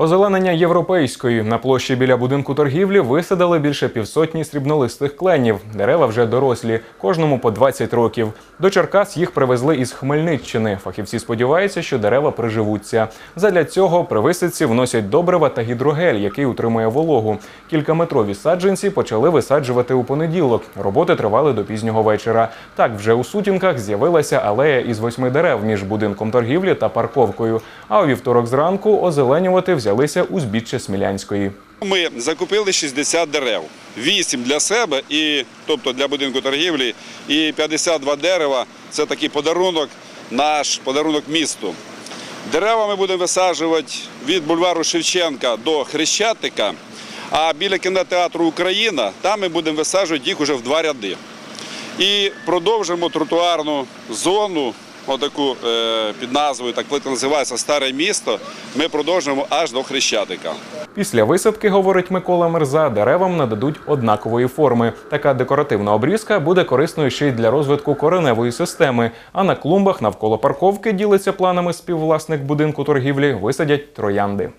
Озеленення європейської на площі біля будинку торгівлі висадили більше півсотні срібнолистих кленів. Дерева вже дорослі, кожному по 20 років. До Черкас їх привезли із Хмельниччини. Фахівці сподіваються, що дерева приживуться. Задля цього при висадці вносять добрива та гідрогель, який утримує вологу. Кількаметрові саджанці почали висаджувати у понеділок. Роботи тривали до пізнього вечора. Так вже у сутінках з'явилася алея із восьми дерев між будинком торгівлі та парковкою. А у вівторок зранку озеленювати взялися узбіччя Смілянської. Ми закупили 60 дерев, 8 для себе, і, тобто для будинку торгівлі, і 52 дерева це такий подарунок, наш подарунок місту. Дерева ми будемо висаджувати від бульвару Шевченка до Хрещатика, а біля кінотеатру Україна там ми будемо висаджувати їх уже в два ряди. І продовжимо тротуарну зону, отаку е, під назвою, так плитка називається Старе місто. Ми продовжуємо аж до Хрещатика. Після висадки, говорить Микола Мерза, деревам нададуть однакової форми. Така декоративна обрізка буде корисною ще й для розвитку кореневої системи. А на клумбах навколо парковки ділиться планами співвласник будинку торгівлі, висадять троянди.